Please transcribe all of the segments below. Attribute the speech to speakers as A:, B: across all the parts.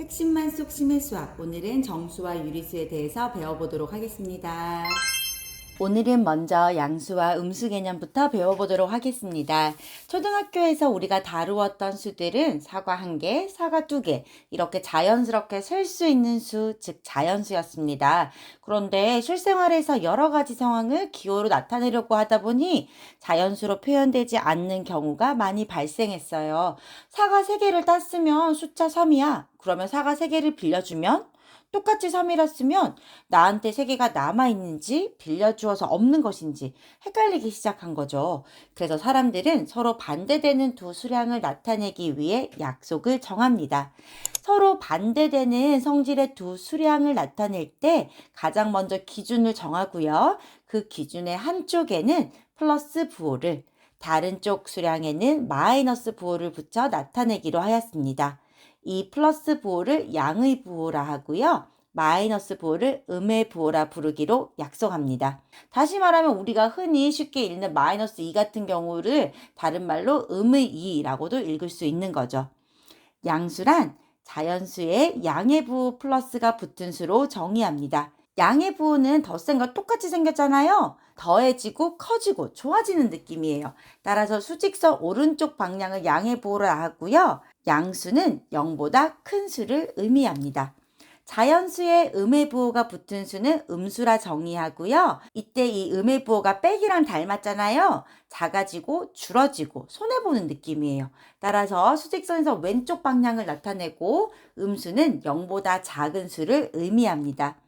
A: 핵심만 쏙 심해 수학. 오늘은 정수와 유리수에 대해서 배워보도록 하겠습니다. 오늘은 먼저 양수와 음수 개념부터 배워보도록 하겠습니다. 초등학교에서 우리가 다루었던 수들은 사과 한 개, 사과 두 개, 이렇게 자연스럽게 셀 수 있는 수, 즉 자연수였습니다. 그런데 실생활에서 여러 가지 상황을 기호로 나타내려고 하다 보니 자연수로 표현되지 않는 경우가 많이 발생했어요. 사과 세 개를 땄으면 숫자 3이야. 그러면 사과 세 개를 빌려주면 똑같이 3이라 으면 나한테 세 개가 남아있는지 빌려주어서 없는 것인지 헷갈리기 시작한 거죠. 그래서 사람들은 서로 반대되는 두 수량을 나타내기 위해 약속을 정합니다. 서로 반대되는 성질의 두 수량을 나타낼 때 가장 먼저 기준을 정하고요. 그 기준의 한쪽에는 플러스 부호를 다른 쪽 수량에는 마이너스 부호를 붙여 나타내기로 하였습니다. 이 플러스 부호를 양의 부호라 하고요. 마이너스 부호를 음의 부호라 부르기로 약속합니다. 다시 말하면 우리가 흔히 쉽게 읽는 마이너스 2 같은 경우를 다른 말로 음의 2라고도 읽을 수 있는 거죠. 양수란 자연수에 양의 부호 플러스가 붙은 수로 정의합니다. 양의 부호는 덧셈과 똑같이 생겼잖아요. 더해지고 커지고 좋아지는 느낌이에요. 따라서 수직선 오른쪽 방향을 양의 부호라 하고요. 양수는 0보다 큰 수를 의미합니다. 자연수에 음의 부호가 붙은 수는 음수라 정의하고요. 이때 이 음의 부호가 빼기랑 닮았잖아요. 작아지고 줄어지고 손해보는 느낌이에요. 따라서 수직선에서 왼쪽 방향을 나타내고 음수는 0보다 작은 수를 의미합니다.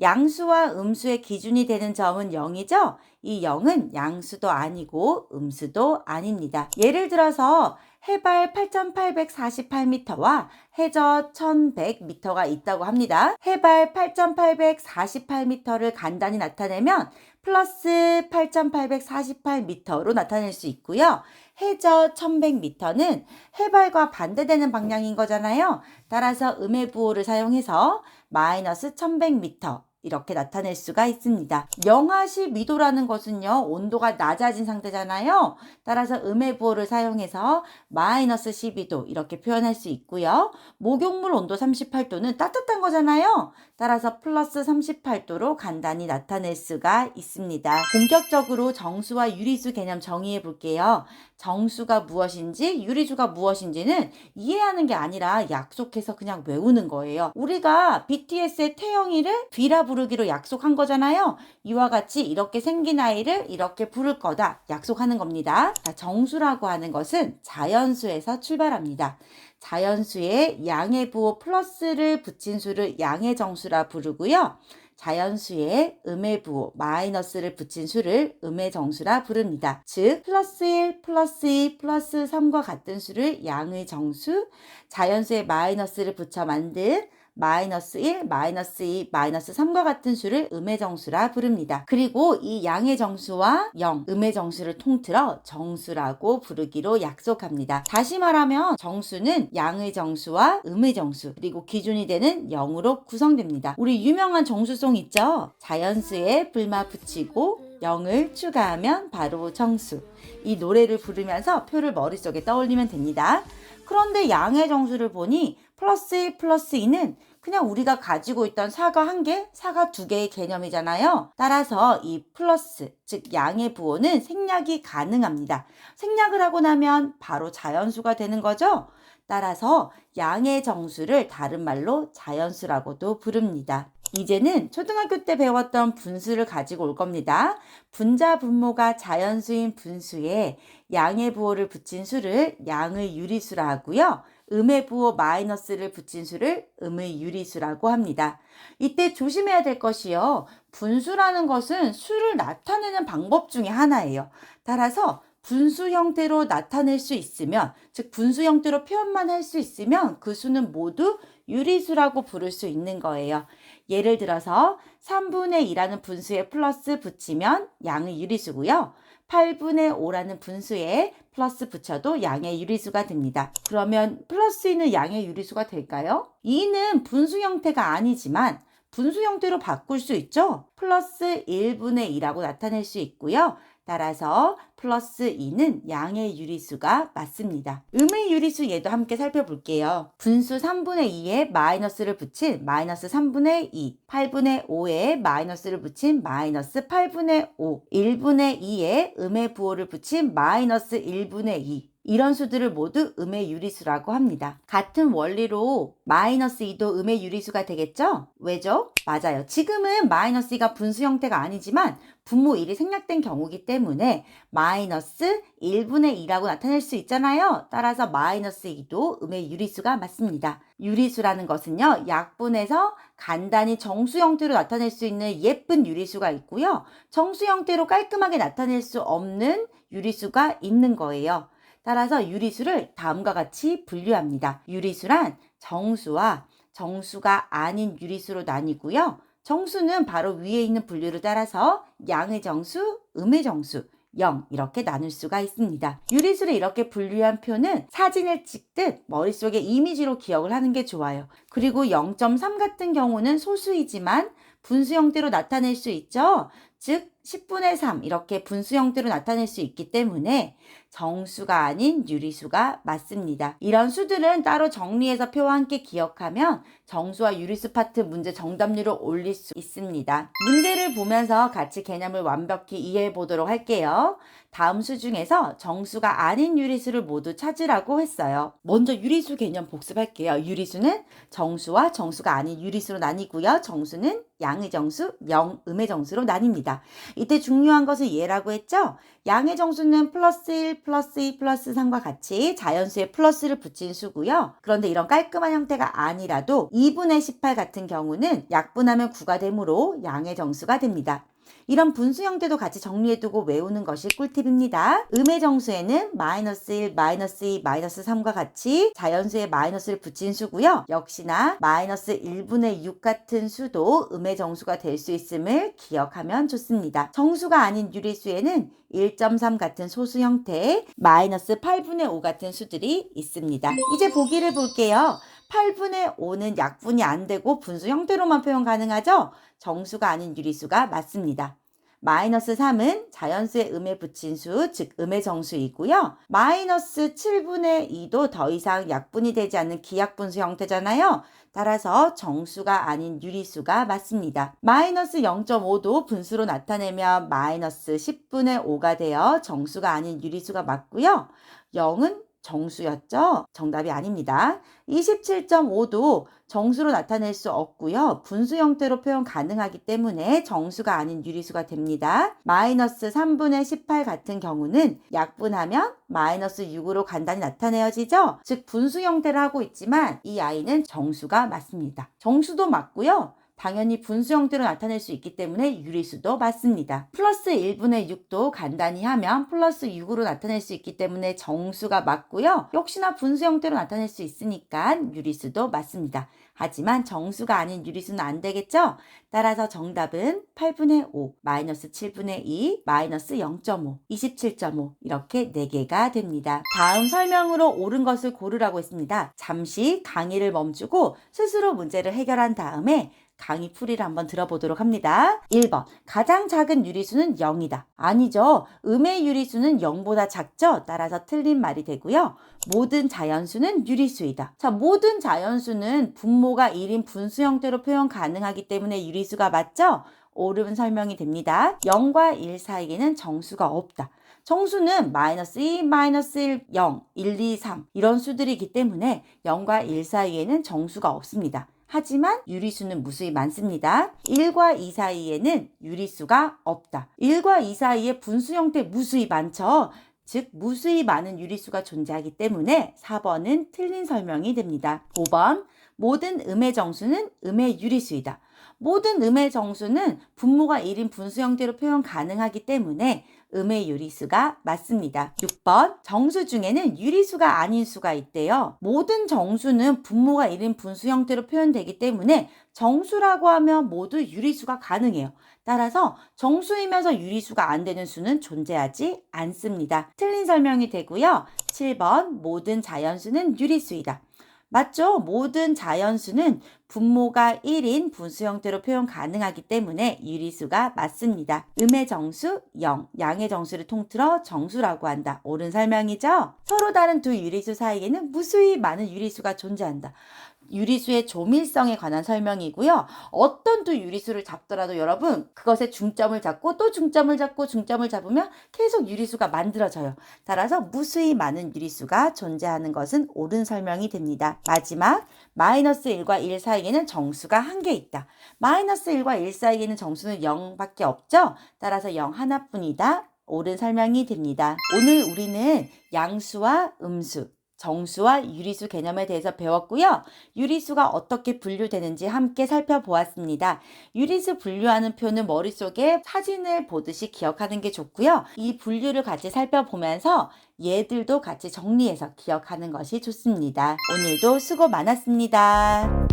A: 양수와 음수의 기준이 되는 점은 0이죠? 이 0은 양수도 아니고 음수도 아닙니다. 예를 들어서 해발 8,848m와 해저 1,100m가 있다고 합니다. 해발 8,848m를 간단히 나타내면 플러스 8,848m로 나타낼 수 있고요. 해저 1100m는 해발과 반대되는 방향인 거잖아요. 따라서 음의 부호를 사용해서 마이너스 1100m 이렇게 나타낼 수가 있습니다. 영하 12도라는 것은요, 온도가 낮아진 상태잖아요. 따라서 음의 부호를 사용해서 마이너스 12도 이렇게 표현할 수 있고요. 목욕물 온도 38도는 따뜻한 거잖아요. 따라서 플러스 38도로 간단히 나타낼 수가 있습니다. 본격적으로 정수와 유리수 개념 정의해 볼게요. 정수가 무엇인지 유리수가 무엇인지는 이해하는 게 아니라 약속해서 그냥 외우는 거예요. 우리가 BTS의 태영이를 B라 부르기로 약속한 거잖아요. 이와 같이 이렇게 생긴 아이를 이렇게 부를 거다 약속하는 겁니다. 자, 정수라고 하는 것은 자연수에서 출발합니다. 자연수에 양의 부호 플러스를 붙인 수를 양의 정수라 부르고요. 자연수에 음의 부호 마이너스를 붙인 수를 음의 정수라 부릅니다. 즉 플러스 1, 플러스 2, 플러스 3과 같은 수를 양의 정수, 자연수에 마이너스를 붙여 만든 마이너스 1, 마이너스 2, 마이너스 3과 같은 수를 음의 정수라 부릅니다. 그리고 이 양의 정수와 0, 음의 정수를 통틀어 정수라고 부르기로 약속합니다. 다시 말하면 정수는 양의 정수와 음의 정수, 그리고 기준이 되는 0으로 구성됩니다. 우리 유명한 정수송 있죠? 자연수에 불마 붙이고 0을 추가하면 바로 정수. 이 노래를 부르면서 표를 머릿속에 떠올리면 됩니다. 그런데 양의 정수를 보니 플러스 1 플러스 2는 그냥 우리가 가지고 있던 사과 한 개, 사과 두 개의 개념이잖아요. 따라서 이 플러스, 즉 양의 부호는 생략이 가능합니다. 생략을 하고 나면 바로 자연수가 되는 거죠. 따라서 양의 정수를 다른 말로 자연수라고도 부릅니다. 이제는 초등학교 때 배웠던 분수를 가지고 올 겁니다. 분자 분모가 자연수인 분수에 양의 부호를 붙인 수를 양의 유리수라 하고요. 음의 부호 마이너스를 붙인 수를 음의 유리수라고 합니다. 이때 조심해야 될 것이요. 분수라는 것은 수를 나타내는 방법 중에 하나예요. 따라서 분수 형태로 나타낼 수 있으면, 즉 분수 형태로 표현만 할 수 있으면 그 수는 모두 유리수라고 부를 수 있는 거예요. 예를 들어서 3분의 2라는 분수에 플러스 붙이면 양의 유리수고요. 8분의 5라는 분수에 플러스 붙여도 양의 유리수가 됩니다. 그러면 플러스 2는 양의 유리수가 될까요? 2는 분수 형태가 아니지만 분수 형태로 바꿀 수 있죠. 플러스 1분의 2라고 나타낼 수 있고요. 따라서 플러스 2는 양의 유리수가 맞습니다. 음의 유리수 얘도 함께 살펴볼게요. 분수 3분의 2에 마이너스를 붙인 마이너스 3분의 2, 8분의 5에 마이너스를 붙인 마이너스 8분의 5, 1분의 2에 음의 부호를 붙인 마이너스 1분의 2, 이런 수들을 모두 음의 유리수라고 합니다. 같은 원리로 마이너스 2도 음의 유리수가 되겠죠? 왜죠? 맞아요. 지금은 마이너스 2가 분수 형태가 아니지만 분모 1이 생략된 경우기 때문에 마이너스 1분의 2라고 나타낼 수 있잖아요. 따라서 마이너스 2도 음의 유리수가 맞습니다. 유리수라는 것은요, 약분해서 간단히 정수 형태로 나타낼 수 있는 예쁜 유리수가 있고요. 정수 형태로 깔끔하게 나타낼 수 없는 유리수가 있는 거예요. 따라서 유리수를 다음과 같이 분류합니다. 유리수란 정수와 정수가 아닌 유리수로 나뉘고요. 정수는 바로 위에 있는 분류를 따라서 양의 정수, 음의 정수, 0 이렇게 나눌 수가 있습니다. 유리수를 이렇게 분류한 표는 사진을 찍듯 머릿속에 이미지로 기억을 하는 게 좋아요. 그리고 0.3 같은 경우는 소수이지만 분수 형태로 나타낼 수 있죠. 즉 10분의 3 이렇게 분수 형태로 나타낼 수 있기 때문에 정수가 아닌 유리수가 맞습니다. 이런 수들은 따로 정리해서 표와 함께 기억하면 정수와 유리수 파트 문제 정답률을 올릴 수 있습니다. 문제를 보면서 같이 개념을 완벽히 이해해 보도록 할게요. 다음 수 중에서 정수가 아닌 유리수를 모두 찾으라고 했어요. 먼저 유리수 개념 복습할게요. 유리수는 정수와 정수가 아닌 유리수로 나뉘고요. 정수는 양의 정수, 영, 음의 정수로 나뉩니다. 이때 중요한 것은 얘라고 했죠? 양의 정수는 플러스 1, 플러스 2, 플러스 3과 같이 자연수에 플러스를 붙인 수고요. 그런데 이런 깔끔한 형태가 아니라도 2분의 18 같은 경우는 약분하면 9가 되므로 양의 정수가 됩니다. 이런 분수 형태도 같이 정리해두고 외우는 것이 꿀팁입니다. 음의 정수에는 마이너스 1, 마이너스 2, 마이너스 3과 같이 자연수에 마이너스를 붙인 수고요. 역시나 마이너스 1분의 6 같은 수도 음의 정수가 될 수 있음을 기억하면 좋습니다. 정수가 아닌 유리수에는 1.3 같은 소수 형태의 마이너스 8분의 5 같은 수들이 있습니다. 이제 보기를 볼게요. 8분의 5는 약분이 안 되고 분수 형태로만 표현 가능하죠? 정수가 아닌 유리수가 맞습니다. 마이너스 3은 자연수의 음에 붙인 수, 즉 음의 정수이고요. 마이너스 7분의 2도 더 이상 약분이 되지 않는 기약분수 형태잖아요. 따라서 정수가 아닌 유리수가 맞습니다. 마이너스 0.5도 분수로 나타내면 마이너스 10분의 5가 되어 정수가 아닌 유리수가 맞고요. 0은 정수였죠? 정답이 아닙니다. 27.5도 정수로 나타낼 수 없고요. 분수 형태로 표현 가능하기 때문에 정수가 아닌 유리수가 됩니다. 마이너스 3분의 18 같은 경우는 약분하면 마이너스 6으로 간단히 나타내어지죠? 즉 분수 형태를 하고 있지만 이 아이는 정수가 맞습니다. 정수도 맞고요. 당연히 분수 형태로 나타낼 수 있기 때문에 유리수도 맞습니다. 플러스 1분의 6도 간단히 하면 플러스 6으로 나타낼 수 있기 때문에 정수가 맞고요. 역시나 분수 형태로 나타낼 수 있으니까 유리수도 맞습니다. 하지만 정수가 아닌 유리수는 안 되겠죠? 따라서 정답은 8분의 5, 마이너스 7분의 2, 마이너스 0.5, 27.5 이렇게 4개가 됩니다. 다음 설명으로 옳은 것을 고르라고 했습니다. 잠시 강의를 멈추고 스스로 문제를 해결한 다음에 강의 풀이를 한번 들어보도록 합니다. 1번. 가장 작은 유리수는 0이다. 아니죠. 음의 유리수는 0보다 작죠? 따라서 틀린 말이 되고요. 모든 자연수는 유리수이다. 자, 모든 자연수는 분모가 1인 분수 형태로 표현 가능하기 때문에 유리수가 맞죠? 옳은 설명이 됩니다. 0과 1 사이에는 정수가 없다. 정수는 마이너스 2, 마이너스 1, 0, 1, 2, 3 이런 수들이기 때문에 0과 1 사이에는 정수가 없습니다. 하지만 유리수는 무수히 많습니다. 1과 2 사이에는 유리수가 없다. 1과 2 사이에 분수 형태 무수히 많죠. 즉 무수히 많은 유리수가 존재하기 때문에 4번은 틀린 설명이 됩니다. 5번 모든 음의 정수는 음의 유리수이다. 모든 음의 정수는 분모가 1인 분수 형태로 표현 가능하기 때문에 음의 유리수가 맞습니다. 6번 정수 중에는 유리수가 아닌 수가 있대요. 모든 정수는 분모가 1인 분수 형태로 표현되기 때문에 정수라고 하면 모두 유리수가 가능해요. 따라서 정수이면서 유리수가 안 되는 수는 존재하지 않습니다. 틀린 설명이 되고요. 7번 모든 자연수는 유리수이다. 맞죠? 모든 자연수는 분모가 1인 분수 형태로 표현 가능하기 때문에 유리수가 맞습니다. 음의 정수 0, 양의 정수를 통틀어 정수라고 한다. 옳은 설명이죠? 서로 다른 두 유리수 사이에는 무수히 많은 유리수가 존재한다. 유리수의 조밀성에 관한 설명이고요. 어떤 두 유리수를 잡더라도 여러분 그것에 중점을 잡고 또 중점을 잡고 중점을 잡으면 계속 유리수가 만들어져요. 따라서 무수히 많은 유리수가 존재하는 것은 옳은 설명이 됩니다. 마지막 마이너스 1과 1 사이에는 정수가 한 개 있다. 마이너스 1과 1 사이에는 정수는 0밖에 없죠. 따라서 0 하나뿐이다. 옳은 설명이 됩니다. 오늘 우리는 양수와 음수, 정수와 유리수 개념에 대해서 배웠고요. 유리수가 어떻게 분류되는지 함께 살펴보았습니다. 유리수 분류하는 표는 머릿속에 사진을 보듯이 기억하는 게 좋고요. 이 분류를 같이 살펴보면서 얘들도 같이 정리해서 기억하는 것이 좋습니다. 오늘도 수고 많았습니다.